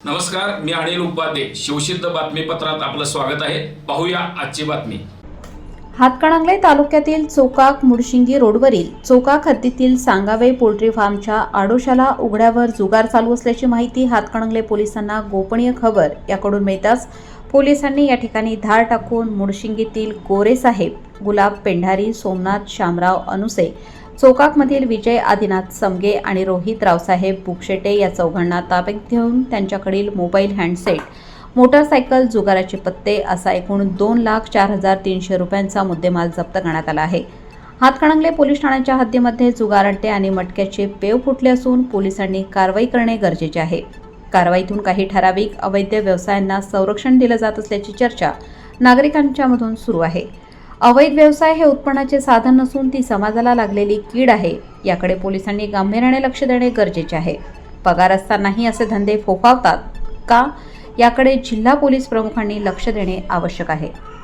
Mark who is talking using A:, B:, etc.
A: नमस्कार मी अनिल उपाध्ये. शिवसिद्ध बातमीपत्रात आपलं स्वागत आहे. पाहूया आजची बातमी.
B: हातकणंगले तालुक्यातील चोकाक मुडशिंगी रोडवरील चोकाक हद्दीतील सांगावे पोल्ट्री फार्मच्या आडोशाला उघड्यावर जुगार चालू असल्याची माहिती हातकणंगले पोलिसांना गोपनीय खबर याकडून मिळताच पोलिसांनी या ठिकाणी धार टाकून मुडशिंगीतील गोरेसाहेब गुलाब पेंढारी सोमनाथ शामराव अनुसे चोकाकमधील विजय आदिनाथ समगे आणि रोहित रावसाहेब बुकशेटे या चौघांना ताब्यात घेऊन त्यांच्याकडील मोबाईल हँडसेट मोटारसायकल जुगाराचे पत्ते असा एकूण दोन लाख चार हजार तीनशे रुपयांचा मुद्देमाल जप्त करण्यात आला आहे. हातकणंगले पोलीस ठाण्याच्या हद्दीमध्ये जुगारट्टे आणि मटक्याचे पेव फुटले असून पोलिसांनी कारवाई करणे गरजेचे आहे. कारवाईतून काही ठराविक अवैध व्यवसायांना संरक्षण दिलं जात असल्याची चर्चा नागरिकांच्या मधून सुरू आहे. अवैध व्यवसाय हे उत्पन्नाचे साधन नसून ती समाजाला लागलेली कीड आहे याकडे पोलिसांनी गांभीर्याने लक्ष देणे गरजेचे आहे. पगार असतानाही असे धंदे फोफावतात का? याकडे जिल्हा पोलीस प्रमुखांनी लक्ष देणे आवश्यक आहे.